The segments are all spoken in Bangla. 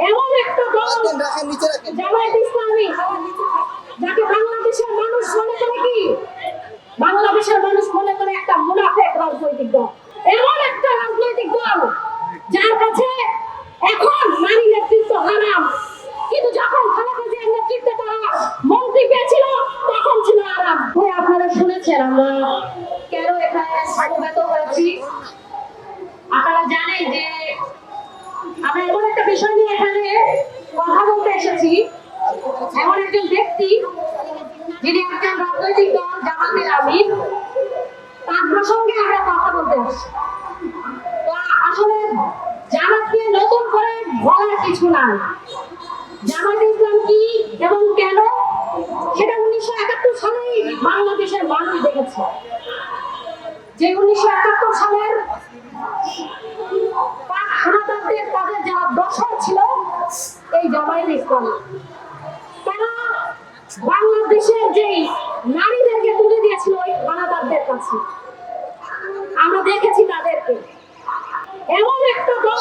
এমন একটা দল জামায়াত ইসলামী যাকে বাংলাদেশের মানুষ মনে করে কি? বাংলাদেশের মানুষ মনে করে একটা মুনাফেক রাজনৈতিক দল। এমন একটা রাজনৈতিক দল যার কাছে এখন নারী নেতৃত্ব হারাম। কিন্তু যখন খালেদা জিয়ার নেতৃত্বে তারা মন্ত্রী পেয়েছিল তখন ছিল আরাম হ্যাঁ, আপনারা শুনেছেন আমরা কেন এখানে সমবেত হয়েছি আপনারা জানেন যে বিষয় নিয়ে এখানে কথা বলতে এসেছি। এমন একজন ব্যক্তি যিনি একজন রাজনৈতিক দল জামাতের আমির। তার প্রসঙ্গে আমরা কথা বলতে আসছি। আসলে জামাতকে নতুন করে বলার কিছু নাই। জামাত ইসলাম কি এবং কেন? সেটা উনিশশো একাত্তর সালেই বাংলাদেশের মানুষ দেখেছে। যে উনিশশো একাত্তর সালের পাক হানাদারদের তাদের যারা দশর ছিল এই জামায়াত ইসলামী তারা বাংলাদেশের যে নারীদেরকে তুলে দিয়েছিল ওই হানাদারদের কাছে আমরা দেখেছি তাদেরকে। এমন একটা দল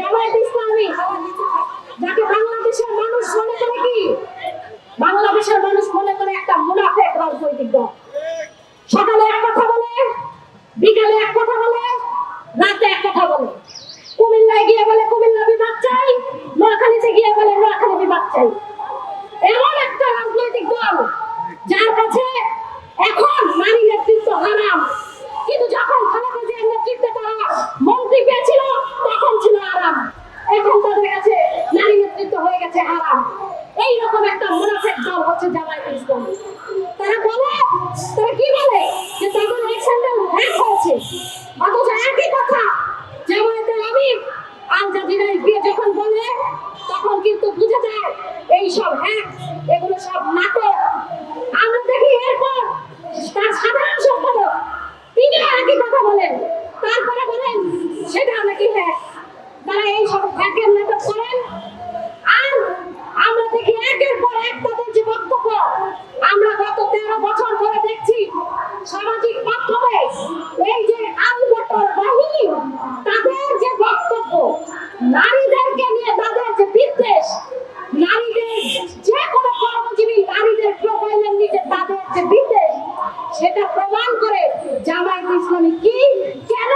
জামায়াত ইসলামী যাকে বাংলাদেশের মানুষ মনে করে কি? বাংলাদেশের মানুষ মনে করে একটা মুনাফেক রাজনৈতিক দল। সকালে এক কথা বলে বিকালে এক কথা বলে রাতে এক কথা বলে কুমিল্লায় গিয়ে বলে কুমিল্লা বিভাগ চাই নোয়াখালীতে গিয়ে বলে নোয়াখালী বিভাগ চাই। এমন একটা রাজনৈতিক দল যার কাছে এখন নারী নেতৃত্ব হারাম। কিন্তু যখন খালেদা জিয়ার নেতৃত্বে তারা মন্ত্রী পেয়েছিল, তখন ছিল আরাম এখন তাদের কাছে নারী নেতৃত্ব হয়ে গেছে হারাম। এইরকম একটা মুনাফেক দল হচ্ছে জামায়াত ইসলামী। তারা বলে, তারা কি বলে যে তাদের এক স্যান্ডেল হ্যাক হয়েছে অথচ একই কথা জামায়াতের আমির আল জাজিরায় গিয়ে যখন বলে তখন কিন্তু বুঝে যায় এই সব হ্যাঁ এগুলো সব নাটক। আমরা দেখি এরপর জামাই ইসলামী কি? কেন